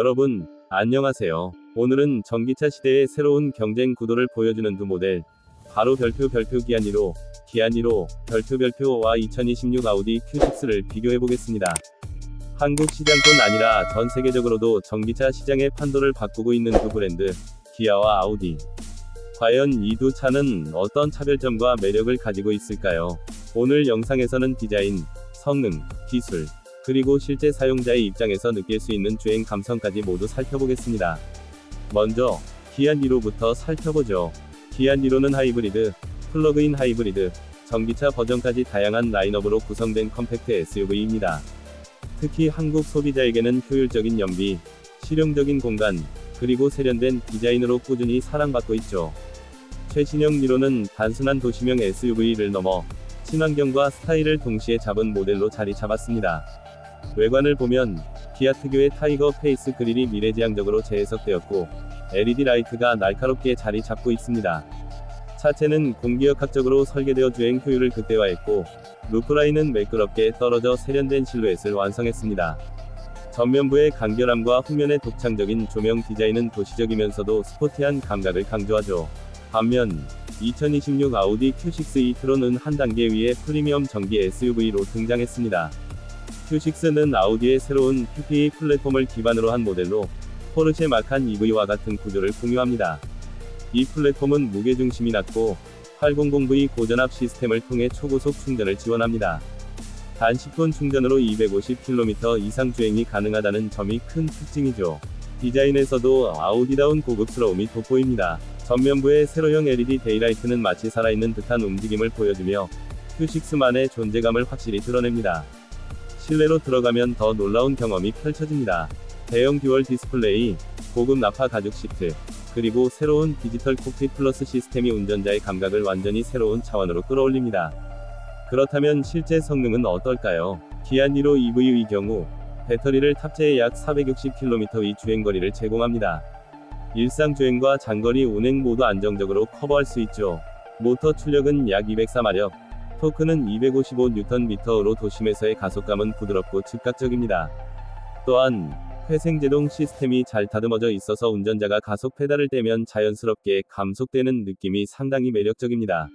여러분, 안녕하세요. 오늘은 전기차 시대의 새로운 경쟁 구도를 보여주는 두 모델, 바로 별표 별표 기안 1호, 기안 1호, 별표 별표와 2026 아우디 Q6를 비교해 보겠습니다. 한국 시장뿐 아니라 전 세계적으로도 전기차 시장의 판도를 바꾸고 있는 두 브랜드, 기아와 아우디. 과연 이 두 차는 어떤 차별점과 매력을 가지고 있을까요? 오늘 영상에서는 디자인, 성능, 기술, 그리고 실제 사용자의 입장에서 느낄 수 있는 주행 감성까지 모두 살펴보겠습니다. 먼저, 기안 1호부터 살펴보죠. 기안 1호는 하이브리드, 플러그인 하이브리드, 전기차 버전까지 다양한 라인업으로 구성된 컴팩트 SUV입니다. 특히 한국 소비자에게는 효율적인 연비, 실용적인 공간, 그리고 세련된 디자인으로 꾸준히 사랑받고 있죠. 최신형 1호는 단순한 도시명 SUV를 넘어 친환경과 스타일을 동시에 잡은 모델로 자리 잡았습니다. 외관을 보면 기아 특유의 타이거 페이스 그릴이 미래지향적으로 재해석되었고 LED 라이트가 날카롭게 자리 잡고 있습니다. 차체는 공기역학적으로 설계되어 주행 효율을 극대화했고 루프라인은 매끄럽게 떨어져 세련된 실루엣을 완성했습니다. 전면부의 간결함과 후면의 독창적인 조명 디자인은 도시적이면서도 스포티한 감각을 강조하죠. 반면 2026 아우디 Q6 e-tron은 한 단계 위의 프리미엄 전기 SUV로 등장했습니다. Q6는 아우디의 새로운 PPE 플랫폼을 기반으로 한 모델로 포르쉐 마칸 EV와 같은 구조를 공유합니다. 이 플랫폼은 무게중심이 낮고 800V 고전압 시스템을 통해 초고속 충전을 지원합니다. 단 10분 충전으로 250km 이상 주행이 가능하다는 점이 큰 특징이죠. 디자인에서도 아우디다운 고급스러움이 돋보입니다. 전면부의 세로형 LED 데이라이트는 마치 살아있는 듯한 움직임을 보여주며 Q6만의 존재감을 확실히 드러냅니다. 실내로 들어가면 더 놀라운 경험이 펼쳐집니다. 대형 듀얼 디스플레이, 고급 나파 가죽 시트, 그리고 새로운 디지털 콕핏 플러스 시스템이 운전자의 감각을 완전히 새로운 차원으로 끌어올립니다. 그렇다면 실제 성능은 어떨까요? 기안 1호 EV의 경우 배터리를 탑재해 약 460km의 주행거리를 제공합니다. 일상 주행과 장거리 운행 모두 안정적으로 커버할 수 있죠. 모터 출력은 약 204마력, 토크는 255Nm로 도심에서의 가속감은 부드럽고 즉각적입니다. 또한 회생제동 시스템이 잘 다듬어져 있어서 운전자가 가속 페달을 떼면 자연스럽게 감속되는 느낌이 상당히 매력적입니다.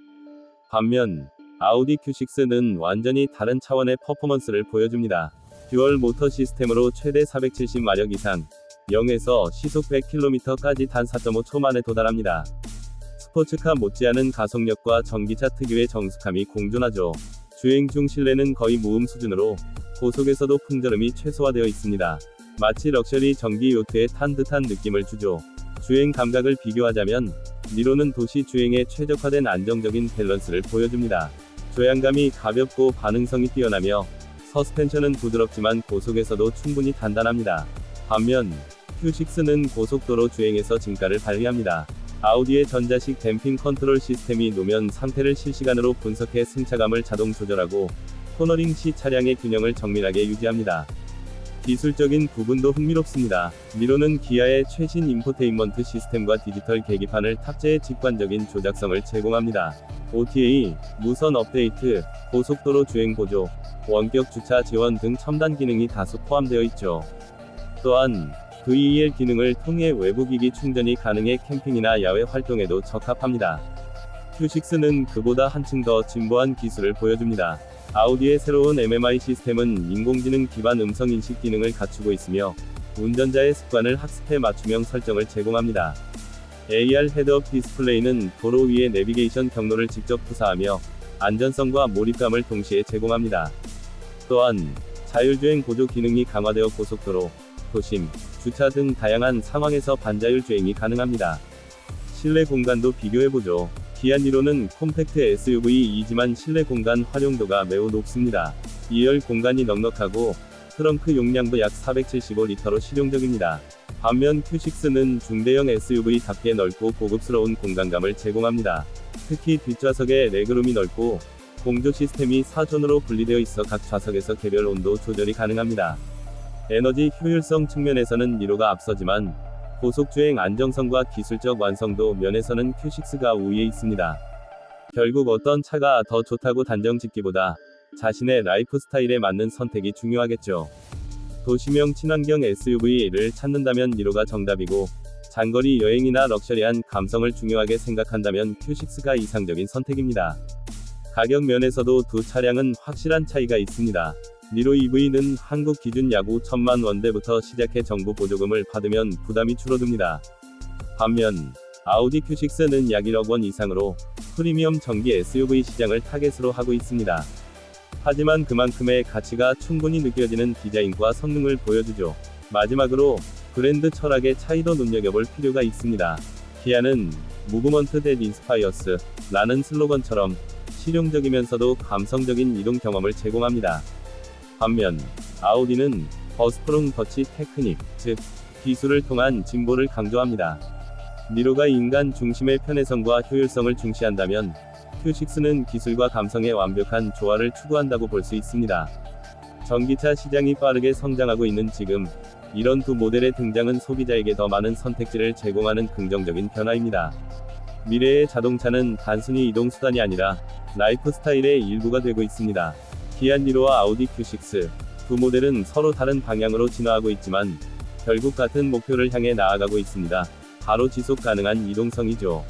반면 아우디 Q6는 완전히 다른 차원의 퍼포먼스를 보여줍니다. 듀얼 모터 시스템으로 최대 470마력 이상, 0에서 시속 100km까지 단 4.5초 만에 도달합니다. 스포츠카 못지않은 가속력과 전기차 특유의 정숙함이 공존하죠. 주행 중 실내는 거의 무음 수준으로 고속에서도 풍절음이 최소화되어 있습니다. 마치 럭셔리 전기 요트에 탄 듯한 느낌을 주죠. 주행 감각을 비교하자면 니로는 도시 주행에 최적화된 안정적인 밸런스를 보여줍니다. 조향감이 가볍고 반응성이 뛰어나며 서스펜션은 부드럽지만 고속에서도 충분히 단단합니다. 반면 Q6는 고속도로 주행에서 진가를 발휘합니다. 아우디의 전자식 댐핑 컨트롤 시스템이 노면 상태를 실시간으로 분석해 승차감을 자동 조절하고 코너링 시 차량의 균형을 정밀하게 유지합니다. 기술적인 부분도 흥미롭습니다. 미로는 기아의 최신 인포테인먼트 시스템과 디지털 계기판을 탑재해 직관적인 조작성을 제공합니다. OTA, 무선 업데이트, 고속도로 주행 보조, 원격 주차 지원 등 첨단 기능이 다수 포함되어 있죠. 또한 VEL 기능을 통해 외부 기기 충전이 가능해 캠핑이나 야외 활동에도 적합합니다. Q6는 그보다 한층 더 진보한 기술을 보여줍니다. 아우디의 새로운 MMI 시스템은 인공지능 기반 음성 인식 기능을 갖추고 있으며 운전자의 습관을 학습해 맞춤형 설정을 제공합니다. AR 헤드업 디스플레이는 도로 위의 내비게이션 경로를 직접 구사하며 안전성과 몰입감을 동시에 제공합니다. 또한 자율주행 보조 기능이 강화되어 고속도로, 도심, 주차 등 다양한 상황에서 반자율 주행이 가능합니다. 실내 공간도 비교해보죠. 기안 1호는 콤팩트 SUV이지만 실내 공간 활용도가 매우 높습니다. 2열 공간이 넉넉하고 트렁크 용량도 약 475리터로 실용적입니다. 반면 Q6는 중대형 SUV답게 넓고 고급스러운 공간감을 제공합니다. 특히 뒷좌석에 레그룸이 넓고 공조 시스템이 4존으로 분리되어 있어 각 좌석에서 개별 온도 조절이 가능합니다. 에너지 효율성 측면에서는 니로가 앞서지만 고속주행 안정성과 기술적 완성도 면에서는 Q6가 우위에 있습니다. 결국 어떤 차가 더 좋다고 단정 짓기보다 자신의 라이프 스타일에 맞는 선택이 중요하겠죠. 도시명 친환경 SUV를 찾는다면 니로가 정답이고, 장거리 여행이나 럭셔리한 감성을 중요하게 생각한다면 Q6가 이상적인 선택입니다. 가격 면에서도 두 차량은 확실한 차이가 있습니다. 니로 EV는 한국 기준 야구 1000만 원대부터 시작해 정부 보조금을 받으면 부담이 줄어듭니다. 반면 아우디 Q6는 약 1억 원 이상으로 프리미엄 전기 SUV 시장을 타겟으로 하고 있습니다. 하지만 그만큼의 가치가 충분히 느껴지는 디자인과 성능을 보여주죠. 마지막으로 브랜드 철학의 차이도 눈여겨볼 필요가 있습니다. 기아는 무브먼트 대 인스파이어스 라는 슬로건처럼 실용적이면서도 감성적인 이동 경험을 제공합니다. 반면 아우디는 버스프롱 더치 테크닉, 즉 기술을 통한 진보를 강조합니다. 니로가 인간 중심의 편의성과 효율성을 중시한다면 Q6는 기술과 감성의 완벽한 조화를 추구한다고 볼 수 있습니다. 전기차 시장이 빠르게 성장하고 있는 지금, 이런 두 모델의 등장은 소비자에게 더 많은 선택지를 제공하는 긍정적인 변화입니다. 미래의 자동차는 단순히 이동 수단이 아니라 라이프 스타일의 일부가 되고 있습니다. 기아 니로와 아우디 Q6 두 모델은 서로 다른 방향으로 진화하고 있지만 결국 같은 목표를 향해 나아가고 있습니다. 바로 지속 가능한 이동성이죠.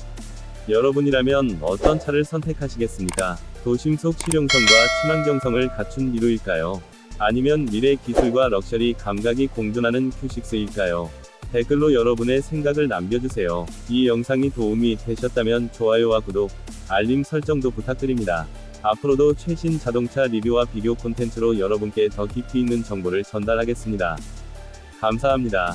여러분이라면 어떤 차를 선택하시겠습니까? 도심 속 실용성과 친환경성을 갖춘 니로일까요? 아니면 미래 기술과 럭셔리 감각이 공존하는 Q6일까요? 댓글로 여러분의 생각을 남겨주세요. 이 영상이 도움이 되셨다면 좋아요와 구독, 알림 설정도 부탁드립니다. 앞으로도 최신 자동차 리뷰와 비교 콘텐츠로 여러분께 더 깊이 있는 정보를 전달하겠습니다. 감사합니다.